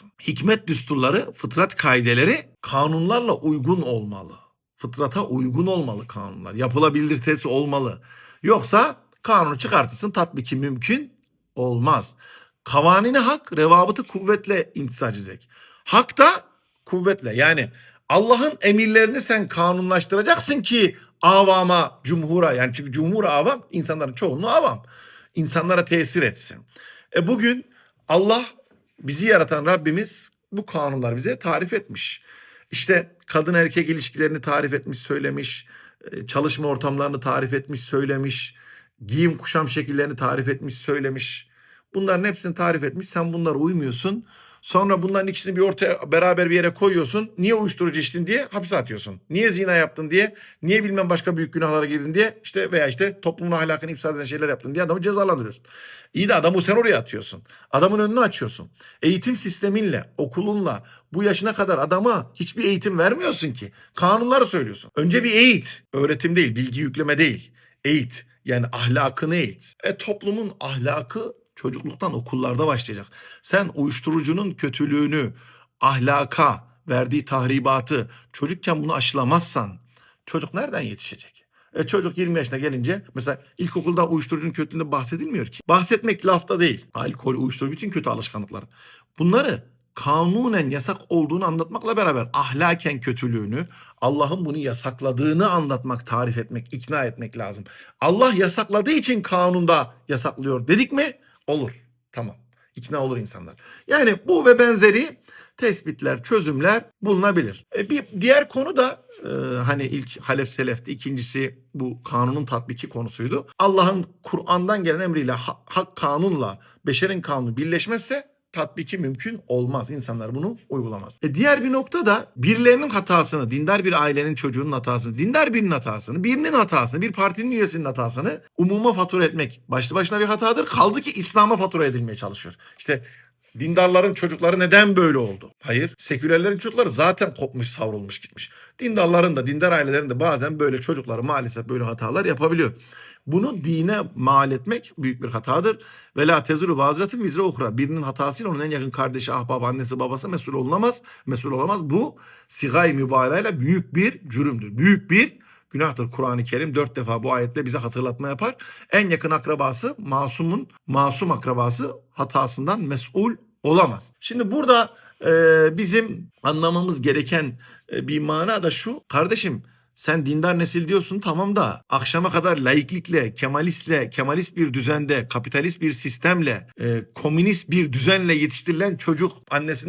çıkartacaksın. Hikmet düsturları, fıtrat kaideleri kanunlarla uygun olmalı. Fıtrata uygun olmalı kanunlar. Yapılabilitesi olmalı. Yoksa kanunu çıkartırsın tatbiki mümkün olmaz. Kavanini hak, revabıtı kuvvetle imtisac edecek. Hak da kuvvetle yani Allah'ın emirlerini sen kanunlaştıracaksın ki avama, cumhura yani çünkü cumhur avam insanların çoğunluğu avam. İnsanlara tesir etsin. E bugün Allah bizi yaratan Rabbimiz bu kanunlar bize tarif etmiş. İşte kadın erkek ilişkilerini tarif etmiş, söylemiş. e, Çalışma ortamlarını tarif etmiş, söylemiş. Giyim kuşam şekillerini tarif etmiş, söylemiş. Bunların hepsini tarif etmiş. Sen bunlara uymuyorsun. Sonra bunların ikisini bir ortaya beraber bir yere koyuyorsun. Niye uyuşturucu içtin diye hapse atıyorsun. Niye zina yaptın diye, niye bilmem başka büyük günahlara girdin diye işte veya işte toplumun ahlakını ifsad eden şeyler yaptın diye adamı cezalandırıyorsun. İyi de adamı sen oraya atıyorsun. Adamın önünü açıyorsun. Eğitim sisteminle, okulunla bu yaşına kadar adama hiçbir eğitim vermiyorsun ki. Kanunları söylüyorsun. Önce bir eğit. Öğretim değil, bilgi yükleme değil. Eğit. Yani ahlakını eğit. E toplumun ahlakı çocukluktan okullarda başlayacak. Sen uyuşturucunun kötülüğünü, ahlaka verdiği tahribatı çocukken bunu aşılamazsan çocuk nereden yetişecek? E çocuk 20 yaşına gelince mesela ilkokulda uyuşturucunun kötülüğünde bahsedilmiyor ki. Bahsetmek lafta değil. Alkol, uyuşturucu bütün kötü alışkanlıklar. Bunları kanunen yasak olduğunu anlatmakla beraber ahlaken kötülüğünü, Allah'ın bunu yasakladığını anlatmak, tarif etmek, ikna etmek lazım. Allah yasakladığı için kanunda yasaklıyor dedik mi? Olur. Tamam. İkna olur insanlar. Yani bu ve benzeri tespitler, çözümler bulunabilir. E, bir diğer konu da e, hani ilk Halef Selef'ti, ikincisi bu kanunun tatbiki konusuydu. Allah'ın Kur'an'dan gelen emriyle ha- hak kanunla beşerin kanunu birleşmezse tatbiki mümkün olmaz. İnsanlar bunu uygulamaz. E diğer bir nokta da birilerinin hatasını, dindar bir ailenin çocuğunun hatasını, dindar birinin hatasını, birinin hatasını, bir partinin üyesinin hatasını umuma fatura etmek başlı başına bir hatadır. Kaldı ki İslam'a fatura edilmeye çalışıyor. İşte dindarların çocukları neden böyle oldu? Hayır. Sekülerlerin çocukları zaten kopmuş, savrulmuş gitmiş. Dindarların da, dindar ailelerin de bazen böyle çocukları maalesef böyle hatalar yapabiliyor. Bunu dine mal etmek büyük bir hatadır. Ve la tezuru vaziratın vizre uhra. Birinin hatasıyla onun en yakın kardeşi, ahbabı, annesi, babası mesul olunamaz. Mesul olamaz. Bu sigay mübarayla büyük bir cürümdür. Büyük bir günahtır. Kur'an-ı Kerim dört defa bu ayetle bize hatırlatma yapar. En yakın akrabası masumun, masum akrabası hatasından mesul olamaz. Şimdi burada e, bizim anlamamız gereken e, bir mana da şu. Kardeşim sen dindar nesil diyorsun tamam da akşama kadar laiklikle, kemalistle, kemalist bir düzende, kapitalist bir sistemle, e, komünist bir düzenle yetiştirilen çocuk annesinin